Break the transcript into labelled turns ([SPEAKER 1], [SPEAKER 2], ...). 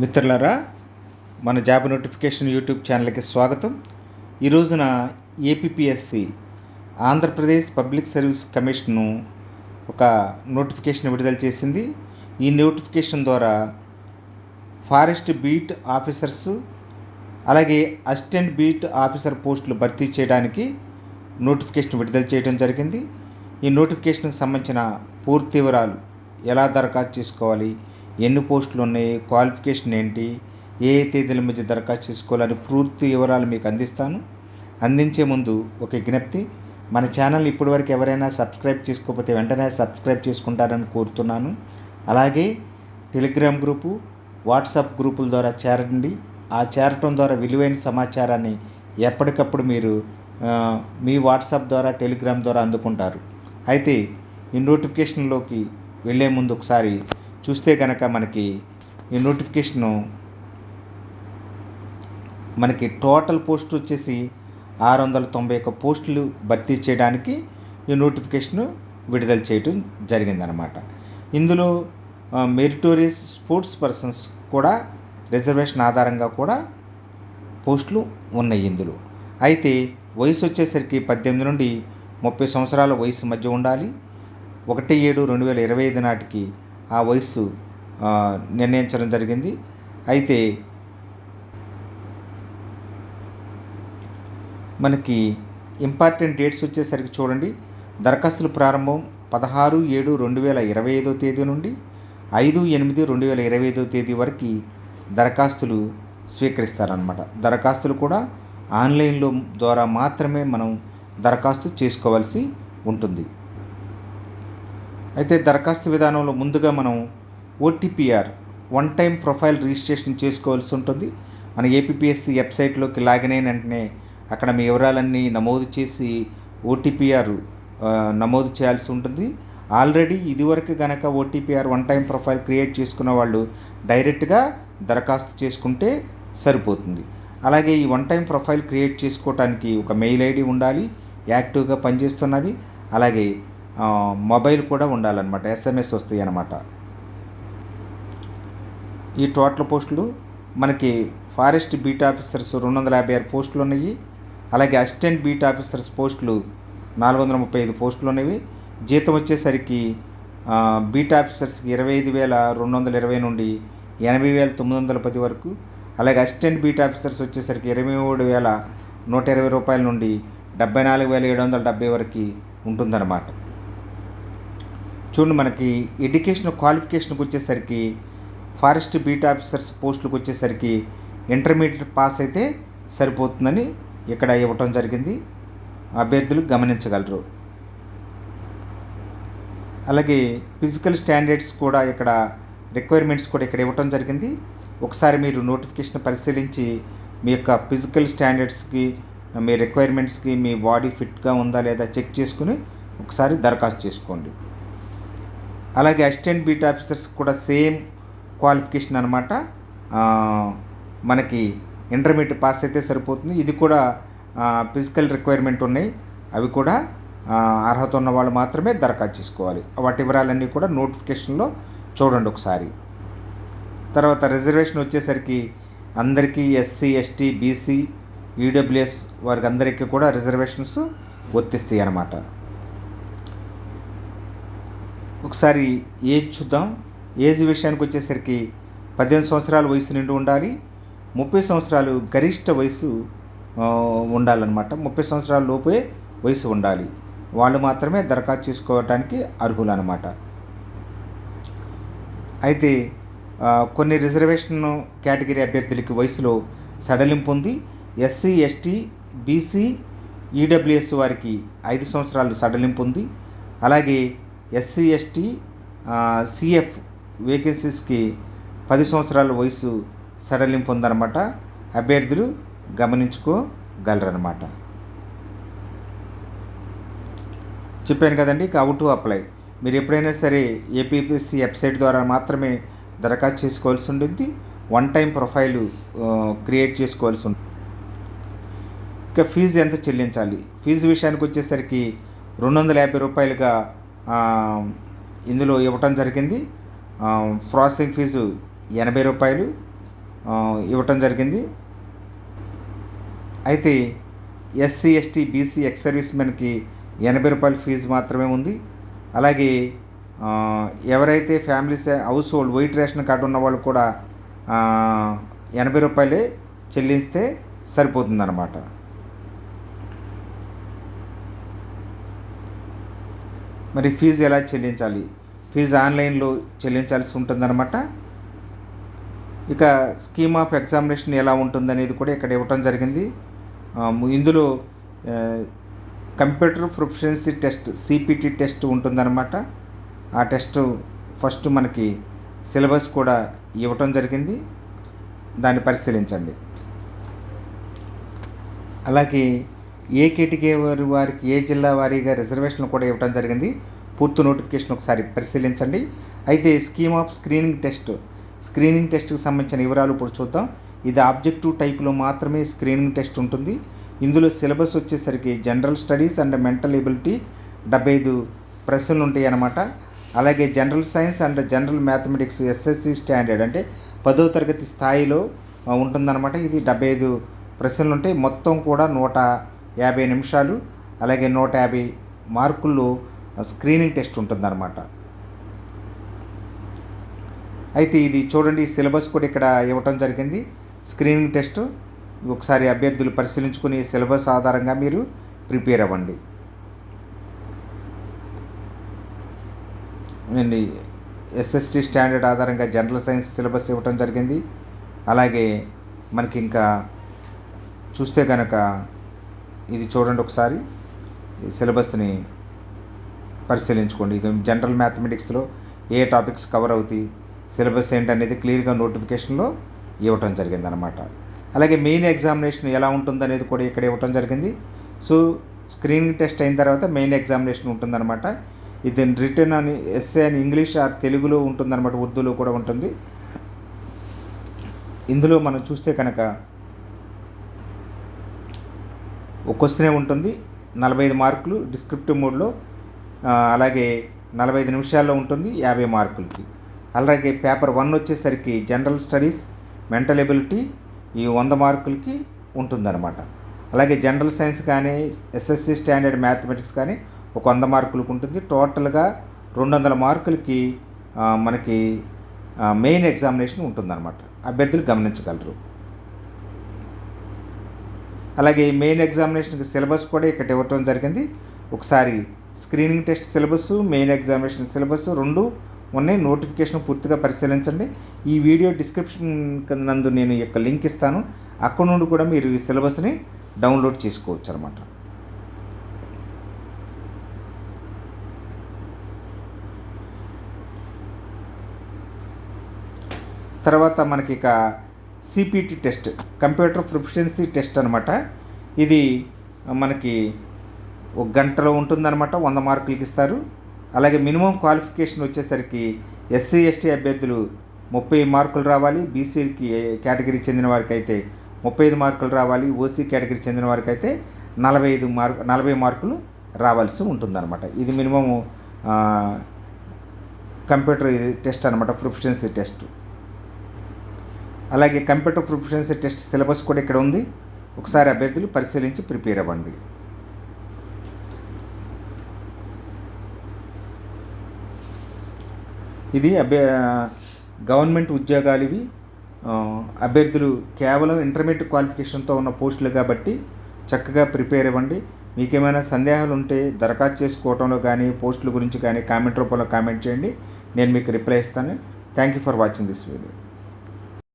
[SPEAKER 1] మిత్రులరా మన job notification YouTube ఛానల్కి స్వాగతం. ఈ రోజున APSC Andhra Pradesh public service commission ఒక నోటిఫికేషన్ విడుదల చేసింది. ఈ నోటిఫికేషన్ ద్వారా ఫారెస్ట్ బీట్ ఆఫీసర్స్ అలాగే అసిస్టెంట్ బీట్ ఆఫీసర్ పోస్టులు భర్తీ చేయడానికి నోటిఫికేషన్ విడుదల చేయడం జరిగింది. ఈ నోటిఫికేషన్కి సంబంధించిన పూర్తి వివరాలు ఎలా దరఖాస్తు చేసుకోవాలి ఎన్ని పోస్టులు ఉన్నాయి క్వాలిఫికేషన్ ఏంటి ఏ ఏ తేదీల మధ్య దరఖాస్తు చేసుకోవాలని పూర్తి వివరాలు మీకు అందిస్తాను. అందించే ముందు ఒక విజ్ఞప్తి మన ఛానల్ ఇప్పటివరకు ఎవరైనా సబ్స్క్రైబ్ చేసుకోకపోతే వెంటనే సబ్స్క్రైబ్ చేసుకుంటారని కోరుతున్నాను. అలాగే టెలిగ్రామ్ గ్రూపు వాట్సాప్ గ్రూపుల ద్వారా చేరండి. ఆ చేరటం ద్వారా విలువైన సమాచారాన్ని ఎప్పటికప్పుడు మీరు మీ వాట్సాప్ ద్వారా టెలిగ్రామ్ ద్వారా అందుకుంటారు. అయితే ఈ నోటిఫికేషన్లోకి వెళ్ళే ముందు ఒకసారి చూస్తే కనుక మనకి ఈ నోటిఫికేషను మనకి టోటల్ పోస్ట్ వచ్చేసి ఆరు వందల తొంభై ఒక్క పోస్టులు భర్తీ చేయడానికి ఈ నోటిఫికేషన్ విడుదల చేయటం జరిగిందనమాట ఇందులో మెరిటోరియస్ స్పోర్ట్స్ పర్సన్స్ కూడా రిజర్వేషన్ ఆధారంగా కూడా పోస్టులు ఉన్నాయి ఇందులో. అయితే వయసు వచ్చేసరికి పద్దెనిమిది నుండి ముప్పై సంవత్సరాల వయసు మధ్య ఉండాలి. ఒకటి ఏడు రెండు వేల ఇరవై ఐదు నాటికి ఆ వయస్సు నిర్ణయించడం జరిగింది. అయితే మనకి ఇంపార్టెంట్ డేట్స్ వచ్చేసరికి చూడండి. దరఖాస్తుల ప్రారంభం పదహారు ఏడు రెండు వేల ఇరవై ఐదో తేదీ నుండి ఐదు ఎనిమిది రెండు వేల ఇరవై ఐదో తేదీ వరకు దరఖాస్తులు స్వీకరిస్తారనమాట దరఖాస్తులు కూడా ఆన్లైన్లో ద్వారా మాత్రమే మనం దరఖాస్తు చేసుకోవాల్సి ఉంటుంది. అయితే దరఖాస్తు విధానంలో ముందుగా మనం OTPR one time profile registration చేసుకోవాల్సి ఉంటుంది. మన ఏపీఎస్సి వెబ్సైట్లోకి లాగిన్ అయిన వెంటనే అక్కడ మీ వివరాలన్నీ నమోదు చేసి ఓటీపీఆర్ నమోదు చేయాల్సి ఉంటుంది. ఆల్రెడీ ఇదివరకు కనుక OTPR one time profile create చేసుకున్న వాళ్ళు డైరెక్ట్గా దరఖాస్తు చేసుకుంటే సరిపోతుంది. అలాగే ఈ వన్ టైం ప్రొఫైల్ క్రియేట్ చేసుకోవడానికి ఒక మెయిల్ ఐడి ఉండాలి యాక్టివ్గా పనిచేస్తున్నది. అలాగే మొబైల్ కూడా ఉండాలన్నమాట. ఎస్ఎంఎస్ వస్తాయి అన్నమాట ఈ టోటల్ పోస్టులు మనకి ఫారెస్ట్ బీట్ ఆఫీసర్స్ రెండు వందల యాభై ఆరు పోస్టులు ఉన్నాయి అలాగే అసిస్టెంట్ బీట్ ఆఫీసర్స్ పోస్టులు నాలుగు వందల ముప్పై ఐదు పోస్టులు ఉన్నవి జీతం వచ్చేసరికి బీట్ ఆఫీసర్స్కి ఇరవై ఐదు వేల రెండు వందల ఇరవై నుండి ఎనభై వేల తొమ్మిది వందల పది వరకు అలాగే అసిస్టెంట్ బీట్ ఆఫీసర్స్ వచ్చేసరికి ఇరవై మూడు వేల నూట ఇరవై రూపాయల నుండి డెబ్బై నాలుగు వేల ఏడు వందల డెబ్బై వరకు ఉంటుందన్నమాట. చూడండి మనకి ఎడ్యుకేషన్ క్వాలిఫికేషన్కి వచ్చేసరికి ఫారెస్ట్ బీట్ ఆఫీసర్స్ పోస్టులకు వచ్చేసరికి ఇంటర్మీడియట్ పాస్ అయితే సరిపోతుందని ఇక్కడ ఇవ్వటం జరిగింది. అభ్యర్థులు గమనించగలరు. అలాగే ఫిజికల్ స్టాండర్డ్స్ కూడా ఇక్కడ రిక్వైర్మెంట్స్ కూడా ఇక్కడ ఇవ్వటం జరిగింది. ఒకసారి మీరు నోటిఫికేషన్ పరిశీలించి మీ యొక్క ఫిజికల్ స్టాండర్డ్స్కి మీ రిక్వైర్మెంట్స్కి మీ బాడీ ఫిట్గా ఉందా లేదా చెక్ చేసుకుని ఒకసారి దరఖాస్తు చేసుకోండి. అలాగే అసిస్టెంట్ బీట్ ఆఫీసర్స్ కూడా సేమ్ క్వాలిఫికేషన్ అనమాట మనకి ఇంటర్మీడియట్ పాస్ అయితే సరిపోతుంది. ఇది కూడా ఫిజికల్ రిక్వైర్మెంట్ ఉన్నాయి. అవి కూడా అర్హత ఉన్న వాళ్ళు మాత్రమే దరఖాస్తు చేసుకోవాలి. వాటి వివరాలన్నీ కూడా నోటిఫికేషన్లో చూడండి ఒకసారి. తర్వాత రిజర్వేషన్ వచ్చేసరికి అందరికీ ఎస్సీ ఎస్టీ బీసీ ఈడబ్ల్యూఎస్ వారికి అందరికీ కూడా రిజర్వేషన్స్ వర్తిస్తాయి అన్నమాట. ఒకసారి ఏజ్ చూద్దాం. ఏజ్ విషయానికి వచ్చేసరికి పద్దెనిమిది సంవత్సరాల వయసు నిండి ఉండాలి. ముప్పై సంవత్సరాలు గరిష్ట వయసు ఉండాలన్నమాట. ముప్పై సంవత్సరాల లోపే వయసు ఉండాలి. వాళ్ళు మాత్రమే దరఖాస్తు చేసుకోవడానికి అర్హులు అనమాట అయితే కొన్ని రిజర్వేషన్ కేటగిరీ అభ్యర్థులకి వయసులో సడలింపు ఉంది. ఎస్సీ ఎస్టీ బీసీ ఈడబ్ల్యూఎస్ వారికి ఐదు సంవత్సరాలు సడలింపు ఉంది. అలాగే ఎస్సీ ఎస్టీ సిఎఫ్ వేకెన్సీస్కి పది సంవత్సరాల వయసు సడలింపు ఉందన్నమాట. అభ్యర్థులు గమనించుకోగలరన్నమాట. చెప్పాను కదండి ఇక అవుట్ టు అప్లై. మీరు ఎప్పుడైనా సరే ఏపీఎస్సి వెబ్సైట్ ద్వారా మాత్రమే దరఖాస్తు చేసుకోవాల్సి ఉంటుంది వన్ టైం ప్రొఫైల్ క్రియేట్ చేసుకోవాల్సి ఉంటుంది ఇక ఫీజు ఎంత చెల్లించాలి? ఫీజు విషయానికి వచ్చేసరికి రెండు వందల యాభై రూపాయలుగా ఇందులో ఇవ్వటం జరిగింది. ప్రాసెసింగ్ ఫీజు ఎనభై రూపాయలు ఇవ్వటం జరిగింది. అయితే SC ST BC ex service మెన్కి ఎనభై రూపాయల ఫీజు మాత్రమే ఉంది. అలాగే ఎవరైతే families household white ration card ఉన్న వాళ్ళు కూడా ఎనభై రూపాయలే చెల్లిస్తే సరిపోతుందన్నమాట. మరి ఫీజు ఎలా చెల్లించాలి? ఫీజు ఆన్లైన్లో చెల్లించాల్సి ఉంటుందన్నమాట. ఇక స్కీమ్ ఆఫ్ ఎగ్జామినేషన్ ఎలా ఉంటుందనేది కూడా ఇక్కడ ఇవ్వటం జరిగింది. ఇందులో computer proficiency test CPT test ఉంటుందన్నమాట. ఆ టెస్ట్ ఫస్ట్ మనకి సిలబస్ కూడా ఇవ్వటం జరిగింది. దాన్ని పరిశీలించండి. అలాగే ఏ కేటగిరీ వారికి ఏ జిల్లా వారీగా రిజర్వేషన్లు కూడా ఇవ్వడం జరిగింది. పూర్తి నోటిఫికేషన్ ఒకసారి పరిశీలించండి. అయితే scheme of screening test screening టెస్ట్కి సంబంధించిన వివరాలు ఇప్పుడు చూద్దాం. ఇది ఆబ్జెక్టివ్ టైప్లో మాత్రమే స్క్రీనింగ్ టెస్ట్ ఉంటుంది. ఇందులో సిలబస్ వచ్చేసరికి general studies and mental ability డెబ్బై ఐదు ప్రశ్నలు ఉంటాయి అన్నమాట అలాగే general science and general mathematics SSC standard అంటే పదో తరగతి స్థాయిలో ఉంటుందన్నమాట. ఇది డెబ్బై ఐదు ప్రశ్నలు ఉంటాయి. మొత్తం కూడా నూట యాభై నిమిషాలు అలాగే నూట యాభై మార్కుల్లో స్క్రీనింగ్ టెస్ట్ ఉంటుందన్నమాట. అయితే ఇది చూడండి సిలబస్ కూడా ఇక్కడ ఇవ్వటం జరిగింది. స్క్రీనింగ్ టెస్ట్ ఒకసారి అభ్యర్థులు పరిశీలించుకుని సిలబస్ ఆధారంగా మీరు ప్రిపేర్ అవ్వండి. అండి ఎస్ఎస్టీ స్టాండర్డ్ ఆధారంగా జనరల్ సైన్స్ సిలబస్ ఇవ్వటం జరిగింది. అలాగే మనకి ఇంకా చూస్తే కనుక ఇది చూడండి ఒకసారి. ఈ సిలబస్ని పరిశీలించుకోండి. ఇది జనరల్ మ్యాథమెటిక్స్లో ఏ టాపిక్స్ కవర్ అవుతాయి? సిలబస్ ఏంటనేది క్లియర్గా నోటిఫికేషన్లో ఇవ్వటం జరిగింది అనమాట అలాగే మెయిన్ ఎగ్జామినేషన్ ఎలా ఉంటుందనేది కూడా ఇక్కడ ఇవ్వటం జరిగింది. సో స్క్రీనింగ్ టెస్ట్ అయిన తర్వాత మెయిన్ ఎగ్జామినేషన్ ఉంటుందన్నమాట ఇది రిటర్న్ అని ఎస్ఏ అని ఇంగ్లీష్ ఆర్ తెలుగులో ఉంటుందన్నమాట ఉర్దూలో కూడా ఉంటుంది. ఇందులో మనం చూస్తే కనుక ఒక క్వశ్చనే ఉంటుంది. నలభై ఐదు మార్కులు డిస్క్రిప్టివ్ మోడ్లో అలాగే నలభై ఐదు నిమిషాల్లో ఉంటుంది యాభై మార్కులకి. అలాగే పేపర్ వన్ వచ్చేసరికి జనరల్ స్టడీస్ మెంటల్ ఎబిలిటీ ఈ వంద మార్కులకి ఉంటుందన్నమాట. అలాగే జనరల్ సైన్స్ కానీ ఎస్ఎస్సి స్టాండర్డ్ మ్యాథమెటిక్స్ కానీ ఒక వంద మార్కులకు ఉంటుంది. టోటల్గా రెండు వందల మార్కులకి మనకి మెయిన్ ఎగ్జామినేషన్ ఉంటుందన్నమాట. అభ్యర్థులు గమనించగలరు. అలాగే ఈ మెయిన్ ఎగ్జామినేషన్కి సిలబస్ కూడా ఇక్కడ ఇవ్వటం జరిగింది. ఒకసారి screening test syllabus main examination syllabus రెండు ఉన్నాయి. నోటిఫికేషన్ పూర్తిగా పరిశీలించండి. ఈ వీడియో డిస్క్రిప్షన్ నందు నేను యొక్క లింక్ ఇస్తాను. అక్కడ నుండి కూడా మీరు ఈ సిలబస్ని డౌన్లోడ్ చేసుకోవచ్చు అనమాట తర్వాత మనకి ఇక CPT test computer proficiency test అనమాట ఇది మనకి ఒక గంటలో ఉంటుందన్నమాట వంద మార్కులకి ఇస్తారు. అలాగే మినిమం క్వాలిఫికేషన్ వచ్చేసరికి ఎస్సీ ఎస్టీ అభ్యర్థులు ముప్పై మార్కులు రావాలి. బీసీకి కేటగిరీ చెందిన వారికి అయితే ముప్పై ఐదు మార్కులు రావాలి. ఓసీ కేటగిరీ చెందిన వారికి అయితే నలభై ఐదు మార్కు నలభై మార్కులు రావాల్సి ఉంటుందన్నమాట. ఇది మినిమము కంప్యూటర్ ఇది టెస్ట్ అనమాట ప్రొఫిషియన్సీ టెస్ట్ అలాగే కంప్యూటర్ ప్రొఫిషియన్సీ టెస్ట్ సిలబస్ కూడా ఇక్కడ ఉంది. ఒకసారి అభ్యర్థులు పరిశీలించి ప్రిపేర్ అవ్వండి. ఇది అభ్య గవర్నమెంట్ ఉద్యోగాలు ఇవి అభ్యర్థులు కేవలం ఇంటర్మీడియట్ క్వాలిఫికేషన్తో ఉన్న పోస్టులు కాబట్టి చక్కగా ప్రిపేర్ అవ్వండి. మీకేమైనా సందేహాలు ఉంటే దరఖాస్తు చేసుకోవడంలో కానీ పోస్టుల గురించి కానీ కామెంట్ రూపంలో కామెంట్ చేయండి. నేను మీకు రిప్లై ఇస్తాను. Thank you for watching this video.